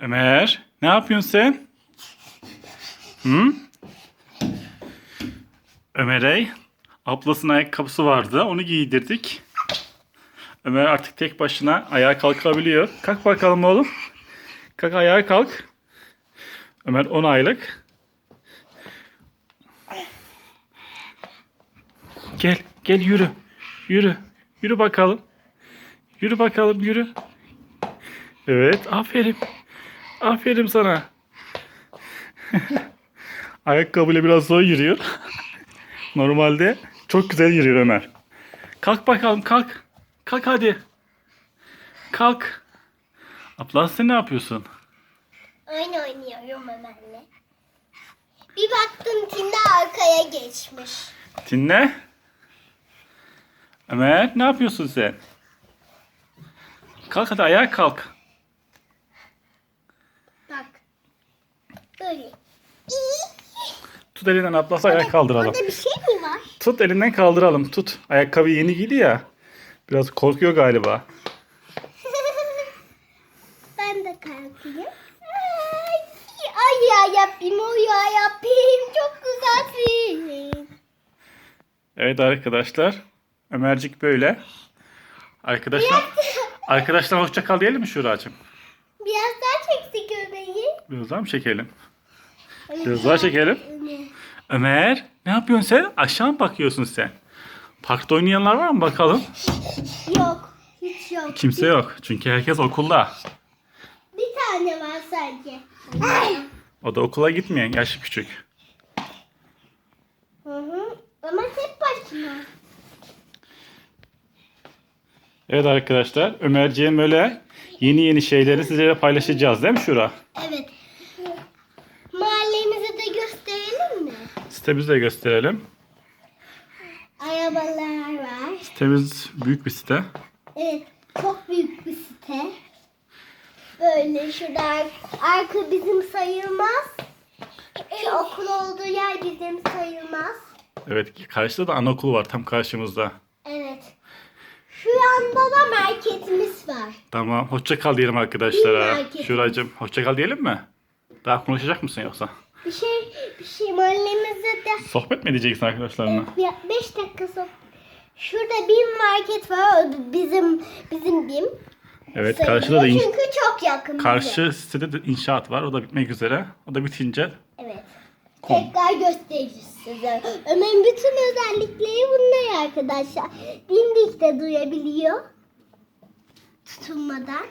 Ömer, ne yapıyorsun sen? Hı? Ömer'e ablasının ayakkabısı vardı. Onu giydirdik. Ömer artık tek başına ayağa kalkabiliyor. Kalk bakalım oğlum. Kalk ayağa kalk. Ömer 10 aylık. Gel, gel yürü. Yürü. Yürü bakalım. Yürü bakalım, yürü. Evet, aferin. Aferin sana. Ayakkabıyla biraz zor yürüyor. Normalde çok güzel yürüyor Ömer. Kalk bakalım kalk. Kalk hadi. Kalk. Ablan sen ne yapıyorsun? Oyun oynuyorum Ömer'le. Bir baktım Tina arkaya geçmiş. Dinle. Ömer ne yapıyorsun sen? Kalk hadi ayağa kalk. Böyle. Tut elinden ablası ayağa kaldıralım. Orada bir şey mi var? Tut elinden kaldıralım tut. Ayakkabı yeni giydi ya. Biraz korkuyor galiba. ben de kalkayım. Ay, ay ya yapayım, o ya yapayım. Çok güzelsin. Evet arkadaşlar. Ömercik böyle. Arkadaşlar arkadaşlar hoşça kal diyelim mi Şuracığım? Biraz daha çeksek Ömer'i. Biraz daha mı çekelim? Daha çekelim. Ömer ne yapıyorsun sen? Aşağı mı bakıyorsun sen? Parkta oynayanlar var mı bakalım? Yok. Hiç yok. Kimse yok. Çünkü herkes okulda. Bir tane var sadece. Ay. O da okula gitmeyen yaşı küçük. Hı hı. Ama tek başına. Evet arkadaşlar Ömerciğim böyle yeni yeni şeyleri sizlerle paylaşacağız değil mi Şura? Evet. Mahallemizi de gösterelim mi? Sitemizi de gösterelim. Arabalar var. Sitemiz büyük bir site. Evet. Çok büyük bir site. Böyle şurada ar- arka bizim sayılmaz. Şu okul olduğu yer bizim sayılmaz. Evet karşıda da anaokulu var tam karşımızda. Evet. Şu yanda da marketimiz var. Tamam hoşça kal diyelim arkadaşlara. Şuracığım hoşça kal diyelim mi? Daha konuşacak mısın yoksa? Bir şey bir şey mahallemizde de Sohbet mi edeceksin arkadaşlarına? 5 dakika sonra. Şurada bir market var. Bizim bizim BİM. Evet sayılıyor. karşıda da in- Çünkü çok yakın. bize. karşı sitede de inşaat var. O da bitmek üzere. O da bitince Evet. Kom. Tekrar gösteririz size. Ömer'in bütün özellikleri bunlar arkadaşlar. Dimdik de duyabiliyor. Tutulmadan.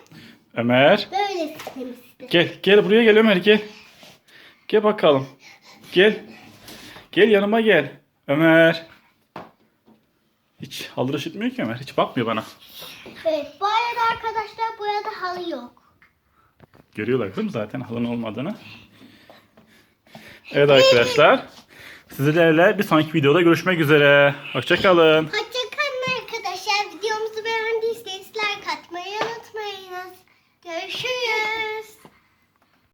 Ömer Böyle sistemizde. gel gel buraya gel Ömer gel. Gel bakalım. Gel. Gel yanıma gel. Ömer. Hiç halı üşütmüyor ki Ömer. Hiç bakmıyor bana. Evet. Bu arada arkadaşlar burada halı yok. Görüyorlar kızım zaten halının olmadığını. Evet arkadaşlar. Sizlerle bir sonraki videoda görüşmek üzere. Hoşçakalın. Hoşçakalın arkadaşlar. Videomuzu beğendiyseniz like atmayı unutmayınız. Görüşürüz.